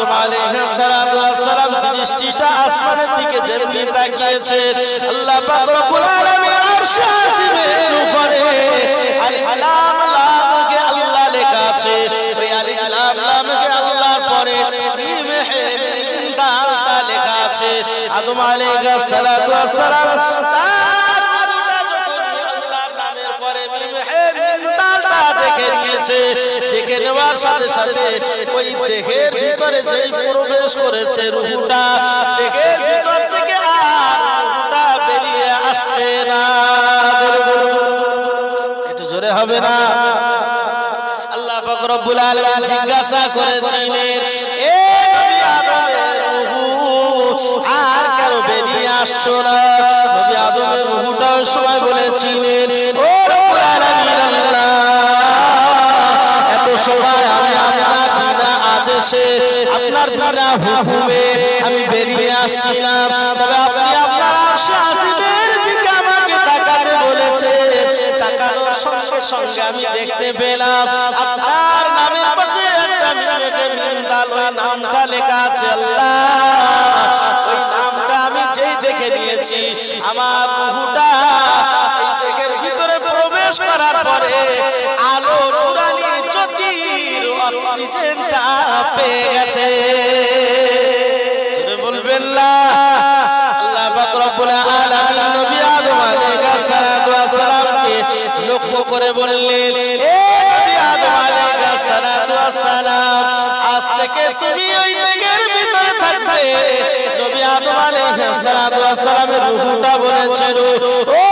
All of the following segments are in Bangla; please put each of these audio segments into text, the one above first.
আদম আলাইহিস সালাতু ওয়াস সালাম দৃষ্টিটা আসমানের দিকে যেমনি তাকিয়েছে, আল্লাহ পাক রব্বুল আলামিন আরশ আসিমের উপরে আলিফ লাম লামকে আল্লাহ লেখা আছে। ওই আলিফ লাম লামকে আল্লাহর পরে লেখা আছে। আদম আলাইহিস সালাতু ওয়াস সালাম নিয়েছে দেখে নেওয়ার সাথে সাথে ওই দেহের ভিতরে যেই প্রবেশ করেছে রুহটা, দেহের ভিতর থেকে আর বেরিয়ে আসছে না। একটু জোরে হবে না? আল্লাহ রব্বুল আলামিন জিজ্ঞাসা করেছিলেন, এ আর কারও বেরিয়ে আসছো না? হুকুমে আমি বেরিয়ে আসছিলাম। তবে আপনি আপনার দিকে আমাকে তাকাতে বলেছে। তাকানোর সঙ্গে সঙ্গে আমি দেখতে পেলাম আপনার নামের পাশে একটা নামটা লেখা আছে নামটা আমি যেই দেখে নিয়েছি, আমার রুহুটা দেখের ভিতরে প্রবেশ করার পরে আলো অক্সিজেনটা পেয়ে গেছে। বলবেন না। লক্ষ্য করে বললেন, এ নবী আদম আলাইহিস সালাতু আজ থেকে তুমি ওই দেহের ভিতরে থাকবে। নবী আদম আলাইহিস বলেছিল ও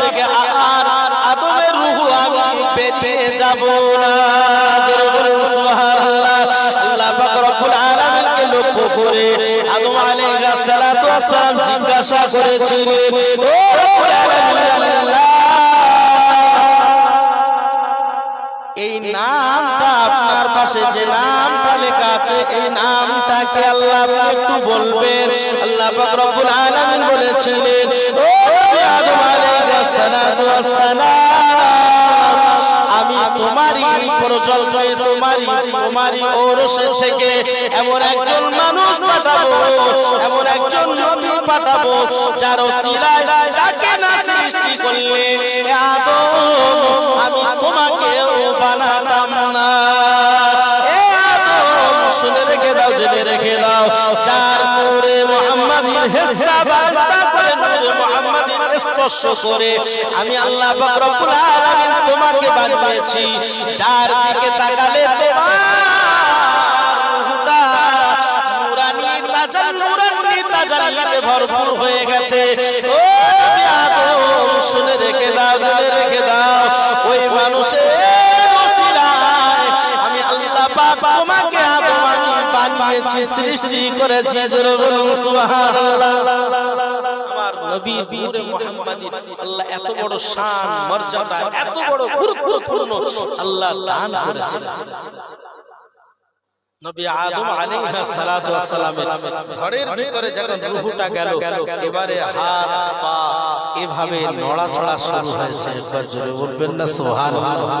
থেকে আর আদমের রূহ আমি যাব জিজ্ঞাসা করেছিলেন এই নামটা আপনার পাশে যে নামটা লেখা আছে, এই নামটাকে আল্লাহ একটু বলবেন? আল্লাহ বলেছিলেন আমি তোমারই প্রজন্মে, তোমারই তোমারই ওরসে থেকে এমন একজন মানুষ পাঠাবো, এমন একজন নবী পাঠাবো, যার যাকে না সৃষ্টি করলে আমি তোমাকে বানাতাম না। শুনে রেখে দাও, জেনে রেখে দাও, যার নূরে মুহাম্মাদিন হেসরা বাস্তা করে নূরে মুহাম্মাদিন স্পর্শ করে আমি আল্লাহ তোমাকে বানিয়েছি। যার দিকে তাকালে ভরপুর হয়ে গেছে। শুনে রেখে দাও রেখে দাও, ওই মানুষের আমি আল্লাহ পাক তোমাকে বানিয়েছি, সৃষ্টি করেছি। আমার নবী নূরে মুহাম্মাদি আল্লাহ এত বড় শান, মর্যাদা, এত বড় গুরুত্বপূর্ণ আল্লাহ দান করেছেন। নবী আদম আলাইহিস সালাতু ওয়াস সালামের ধরের ভিতরে যখন রূহটা গেল, এবারে হাত, পা, এভাবে নড়াচড়া শুরু হয়েছে। একবার জোরে বলবেন না, সুবহানাল্লাহ।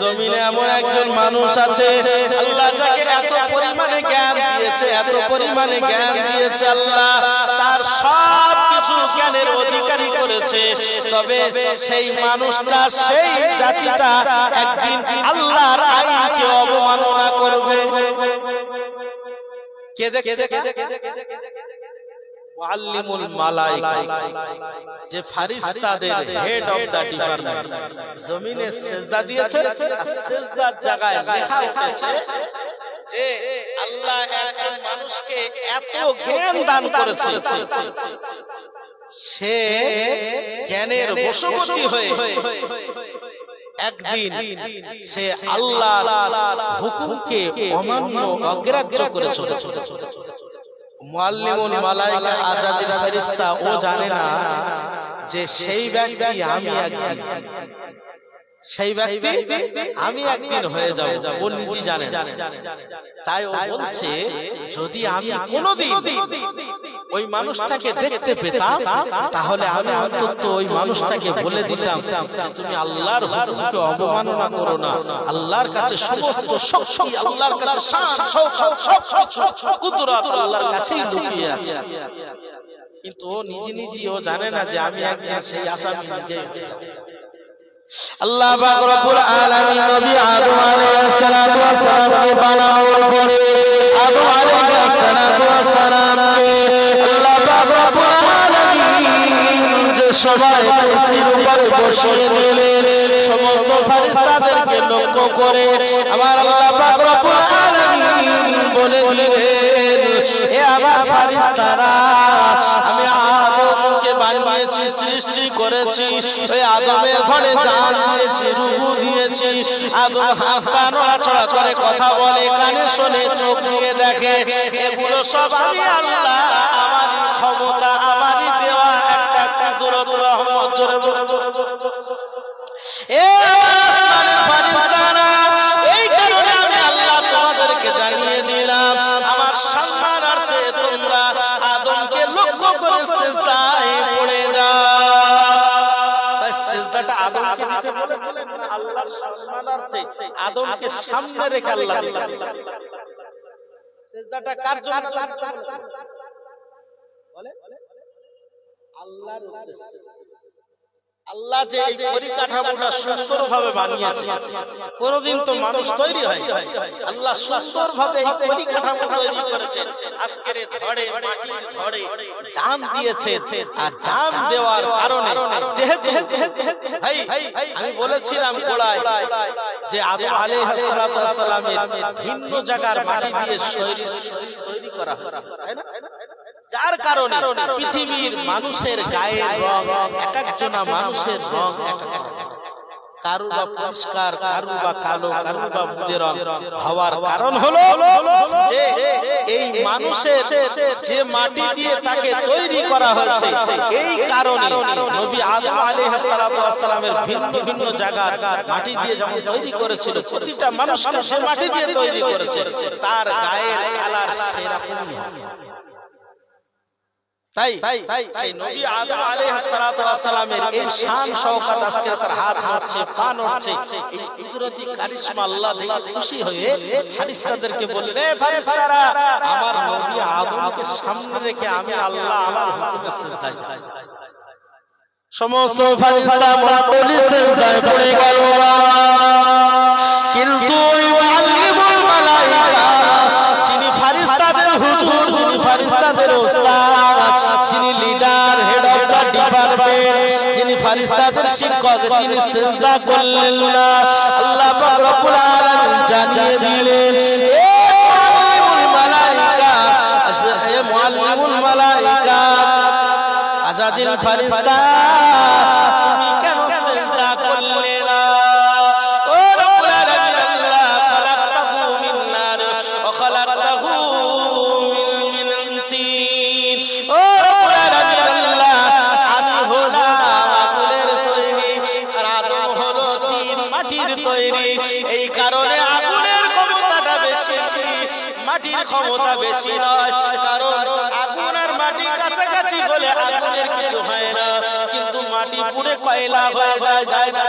জমিনে এমন একজন মানুষ আছে, আল্লাহ যাকে এত পরিমাণে জ্ঞান দিয়েছে, এত পরিমাণে জ্ঞান দিয়েছে আল্লাহ, তার সব কিছু জ্ঞানের অধিকারী করেছে। তবে সেই মানুষটা, সেই জাতিটা একদিন আল্লাহর আইনকে অবমাননা করবে। কে দেখছে? আল্লাহ সে জ্ঞানের বশবর্তী হয়ে একদিন সে আল্লাহর হুকুমকে অমান্য অগ্রাহ্য করে চলেছে। মুআল্লিমুল মালাইকা আজাজিল ফেরেশতা ও জানে না যে সেই ব্যক্তি আমি একদিন সেই ব্যক্তি আমি একদিন হয়ে যাব ও নিজে জানে। তাই ও বলছে যদি আমি কোনোদিন ওই মানুষটাকে দেখতে পেতাম তাহলে আমি অন্তত ওই মানুষটাকে বলে দিতাম যে তুমি আল্লাহর হুকুমকে অবমাননা করো না। আল্লাহর কাছে সমস্ত শক্তি আল্লাহর কাছে কুদরত আল্লাহর কাছেই লুকিয়ে আছে। কিন্তু ও নিজে নিজে ও জানে না যে আমি একদিন সেই আসামি নিজে আল্লাহ পাক রব্বুল আলামিন নবী আদম আলাইহিস সালাতু ওয়াস সালামকে বানানোর পরে আদম আলাইহিস সালাতু ওয়াস সালামকে আল্লাহ পাক রব্বুল আলামিন যে সবাই কুরসির উপরে বসিয়ে দিলেন, সমস্ত ফেরেশতাদেরকে লক্ষ্য করে আমার আল্লাহ পাক রব্বুল আলামিন বলে দিলেন, এ আমার ফেরেশতারা, আমি বানিয়েছি সৃষ্টি করেছি ওই আদমের ঘরে জান দিয়েছি রুহু দিয়েছি। আদম হাত পা নড়াচড়া করে কথা বলে কানে শোনে চোখ দিয়ে দেখে এগুলো সব আমি আল্লাহ আমারই ক্ষমতা আমারই দেওয়া একটা কুদরত রহমত জোরে এ আসমানের ফারিস্তারা, এই কারণে আমি আল্লাহ তোমাদেরকে জানিয়ে দিলাম আমার সম্মানার্থে তোমরা আদমকে লক্ষ্য করে সেজদাটা আদমকে দিতে বলেছিলেন না আল্লাহর সম্মানার্থে আদমকে সামনে রেখে আল্লাহ দিলেন সেজদাটা কার জন্য বলে আল্লাহর উদ্দেশ্যে। আল্লাহ যে এই পরিকাঠামোটা সুন্দরভাবে বানিয়েছে কোনদিন তো মানুষ তৈরি হয়। আল্লাহ সুন্দরভাবে এই পরিকাঠামো তৈরি করেছে আজকের মাটির ধড়ে জান দিয়েছে আর জান দেওয়ার কারণে যেহেতু ভাই আমি বলেছিলাম গোড়ায় যে আদম আলাইহিস সালাতু সালামের ভিন্ন জায়গার মাটি দিয়ে শরীর শরীর তৈরি করা হয়েছে। তাই না? যার কারণে পৃথিবীর মানুষের গায়ের রং এক একজনা মানুষের রং এক। কারু বা পরিষ্কার কারু বা কালো কারু বা মুদে রং হওয়ার কারণ হলো যে এই মানুষের যে মাটি দিয়ে তাকে তৈরি করা হয়েছে এই কারণে নবী আদম আলাইহিস সালাতু ওয়াস সালামের ভিন্ন বিভিন্ন জায়গার মাটি দিয়ে যেমন তৈরি করেছিল প্রতিটা মানুষকে সে মাটি দিয়ে তৈরি করেছে। তার গায়ের কালার সেরকমই। তাই সেই নবী আদম আলাইহিস সালাতু ওয়াস সালামের এই শান শওকত আজকে তার হাত নড়ছে পা নড়ছে এই কুদরতি কারিশমা আল্লাহ দেখে খুশি হয়ে ফেরেশতাদেরকে বললেন এ ফেরেশতারা আমার নবী আদমকে সামনে রেখে আমি আল্লাহ আমার হুকুমে সিজদা যাই। সমস্ত ফেরেশতা মণ্ডলী সিজদায় পড়ে গেল শিক্ষক তিনি সিজদা করলেন না। আল্লাহ রব্বুল আলামিন জানিয়ে দিলেন মুআল্লিমুল মালাইকা আজাজিল ফেরেশতা কারণে আগুনের ক্ষমতাটা বেশি, মাটির ক্ষমতা বেশি নয়, কারণ আগুন আর মাটি কাছাকাছি বলে আগুনের কিছু হয় না, কিন্তু মাটি পুড়ে কয়লা হয়ে যায় যায় না।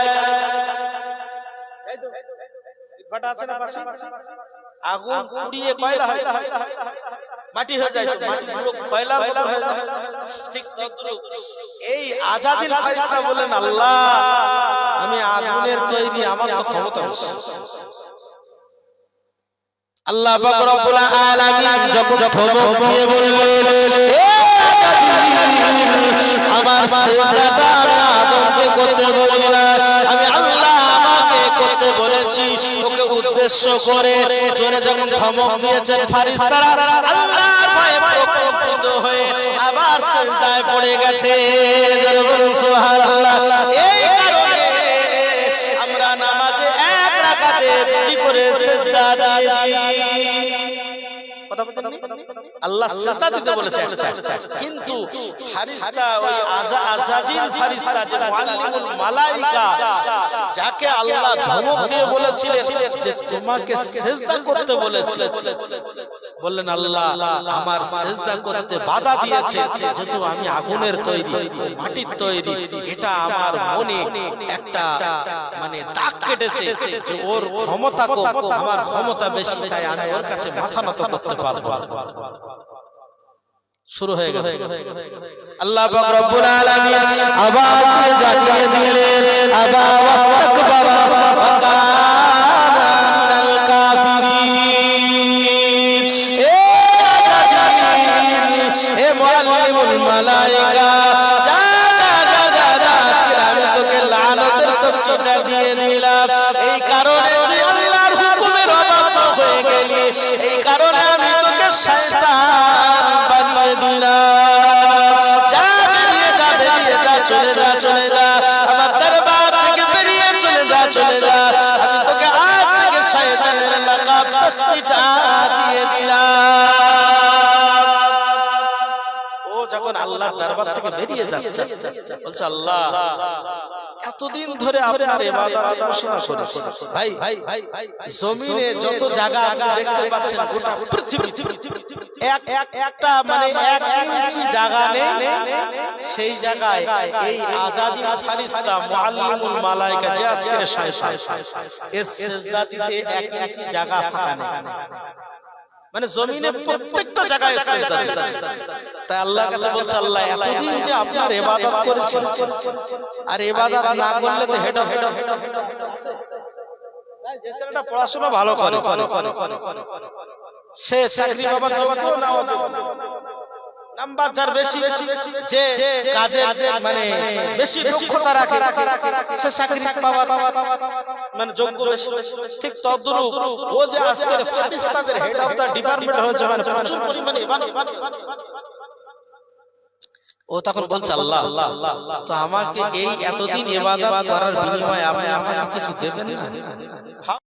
আমি আগুনের তৈরি, আমার তো ক্ষমতা বেশি। আল্লাহ পাক রব্বুল আলামিন যখন ধমক দিয়ে বললেন আমার সেজদাটা আমি আদমকে করতে বলি না। আমি আল্লাহ আমাকে করতে বলেছি ওকে উদ্দেশ্য করে জোরে যখন ধমক দিয়েছেন ফারিস্তারা আল্লাহর ভয়ে প্রকম্পিত হয়ে আবার সেজদায় পড়ে গেছে। জোরে বলুন সুবহানাল্লাহ। এই আল্লাহ সেজদা দিতে বলেছেন। কিন্তু ফারিস্তা ওই আজা আজাজিল ফারিস্তা যে মুআল্লিমুল মালাইকা যাকে আল্লাহ ধমক দিয়ে বলেছিলেন যে তোমাকে সেজদা করতে বলেছে বললেন আল্লাহ আমার সেজদা করতে বাধা দিয়েছে যেহেতু আমি আগুনের তৈরি মাটির তৈরি এটা আমার মনে একটা মানে দাগ কেটেছে যে ওর ক্ষমতা কম আমার ক্ষমতা বেশি তাই আমি ওর কাছে মাথা নত করতে পারব শুরু হয়ে গেল। আল্লাহ পাক রব্বুল আলামিন আবার জানিয়ে দিলেন আবা ওয়াস্তাকবারা তকটিটা দিয়ে দিলাম। এই কারণে তুই আল্লাহর হুকুমের অবাধ্য হয়ে গেলি, এই কারণে আমি তোকে শয়তান বানিয়ে দিলাম। যা বেরিয়ে যা বেরিয়ে যা, চলে যা চলে যা। আমার দরবার থেকে বেরিয়ে চলে যা চলে যা। আমি তোকে আজ থেকে শয়তানের লাকাব তকটিটা দিয়ে দিলাম। ও যখন আল্লাহর দরবার থেকে বেরিয়ে যাচ্ছে, বলছে, আল্লাহ এতদিন ধরে আপনার ঘোষণা ভাই জমিনে যত জায়গা আপনি দেখতে পাচ্ছেন, গোটা পৃথিবী, এক, একটা মানে এক জায়গা নেই, সেই জায়গায় এই ফারিস্তা মুআল্লিমুল মালায়েকা যে এর সেজদা দিতে এক জায়গা ফাঁকা নেই। মানে জমিনে প্রত্যেকটা জায়গায় সেজদা দিচ্ছে তাই আল্লাহর কাছে বলছে আল্লাহ এতদিন যে আপনার করেছি আর না করলে তো হেড হেড যে ছেলেটা পড়াশোনা ভালো করে সে চাকরি বাবার যোগ্য না অযোগ্য নাম্বার যার বেশি যে কাজের মানে বেশি দক্ষতা রাখে সে চাকরি পাওয়ার মানে যোগ্য বেশি ঠিক তদ্রূপ ও যে আজকের ফারিস্তাদের হেড অফ দা ডিপার্টমেন্ট হয়েছে মানে প্রচুর পরিমাণে ও তখন বলছে আল্লাহ তো আমাকে এই এতদিন এবাদত করার বিনিময়ে আপনি আমাকে কিছু দেবেন না?